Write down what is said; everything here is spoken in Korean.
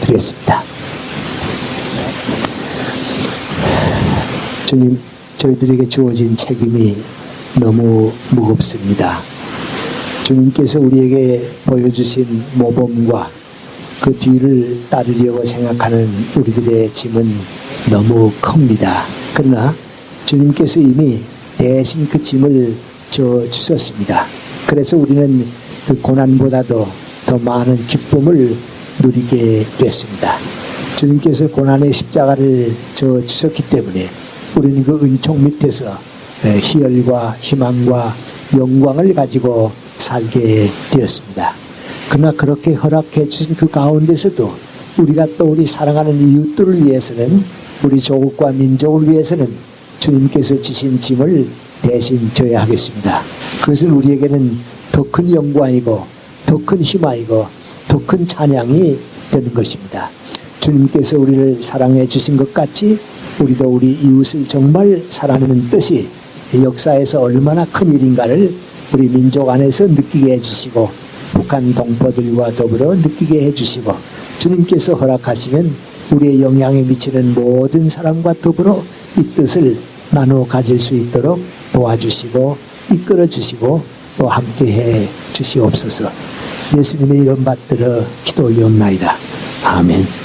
드렸습니다. 주님, 저희들에게 주어진 책임이 너무 무겁습니다. 주님께서 우리에게 보여주신 모범과 그 뒤를 따르려고 생각하는 우리들의 짐은 너무 큽니다. 그러나 주님께서 이미 대신 그 짐을 져 주셨습니다. 그래서 우리는 그 고난보다도 더 많은 기쁨을 누리게 됐습니다. 주님께서 고난의 십자가를 져 주셨기 때문에 우리는 그 은총 밑에서 에, 희열과 희망과 영광을 가지고 살게 되었습니다. 그러나 그렇게 허락해 주신 그 가운데서도 우리가 또 우리 사랑하는 이웃들을 위해서는 우리 조국과 민족을 위해서는 주님께서 지신 짐을 대신 져야 하겠습니다. 그것은 우리에게는 더 큰 영광이고 더 큰 희망이고 더 큰 찬양이 되는 것입니다. 주님께서 우리를 사랑해 주신 것 같이 우리도 우리 이웃을 정말 사랑하는 뜻이 역사에서 얼마나 큰 일인가를 우리 민족 안에서 느끼게 해주시고 북한 동포들과 더불어 느끼게 해주시고 주님께서 허락하시면 우리의 영향에 미치는 모든 사람과 더불어 이 뜻을 나누어 가질 수 있도록 도와주시고 이끌어 주시고 또 함께 해 주시옵소서 예수님의 이름 받들어 기도 올리옵나이다. 아멘.